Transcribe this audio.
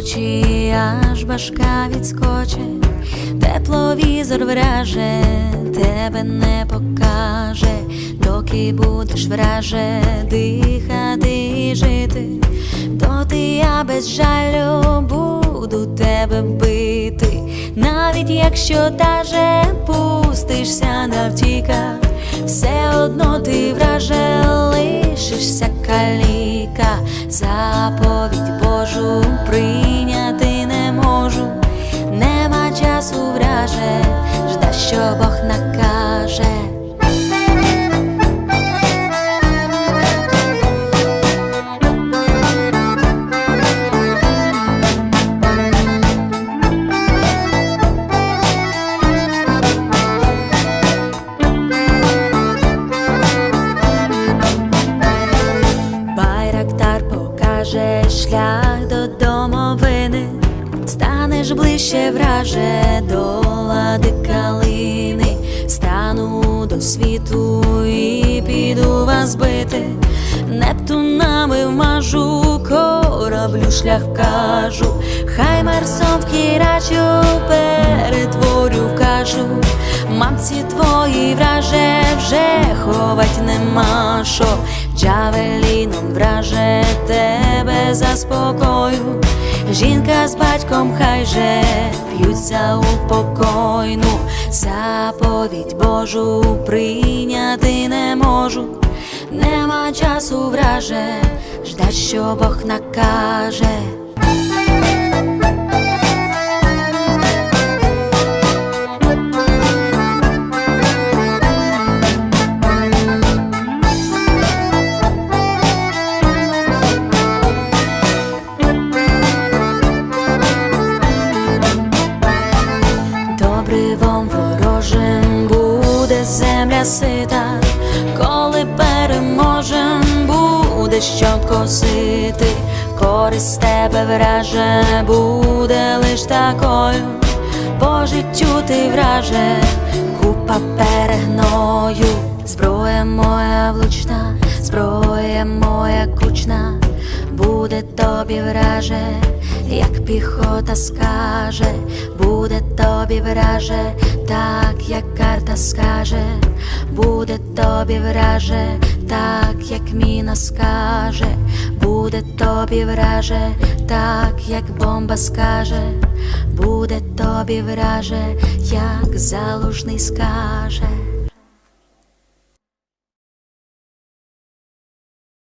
вночі аж башка відскоче, тепловізор враже, тебе не покаже, доки будеш враже дихати і жити, доти я без жалю буду тебе бити, навіть якщо даже пустишся навтіка, все одно ти враже лишишся каліка, заповідь враже, жда, що Бог накаже. Байрактар покаже шлях до домовини, станеш ближче враже до лади калини, стану до світу і піду вас бити, Нептунами вмажу, кораблю шлях кажу, хай Марсом в кірачу перетворю в кашу, мамці твої враже вже ховать нема що, Джавеліном враже тебе заспокою, жінка з батьком хай же п'ються у покойну, заповідь Божу прийняти не можу, нема часу враже, ждать, що Бог накаже. Земля сита, коли переможем буде що косити, користь тебе враже буде лиш такою, по життю ти враже, купа перегною, зброя моя влучна, зброя моя кучна, буде тобі враже, як піхота скаже, буде тобі враже, так як карта скаже, буде тобі враже, так як міна скаже, буде тобі враже, так як бомба скаже, буде тобі враже, як залужний скаже.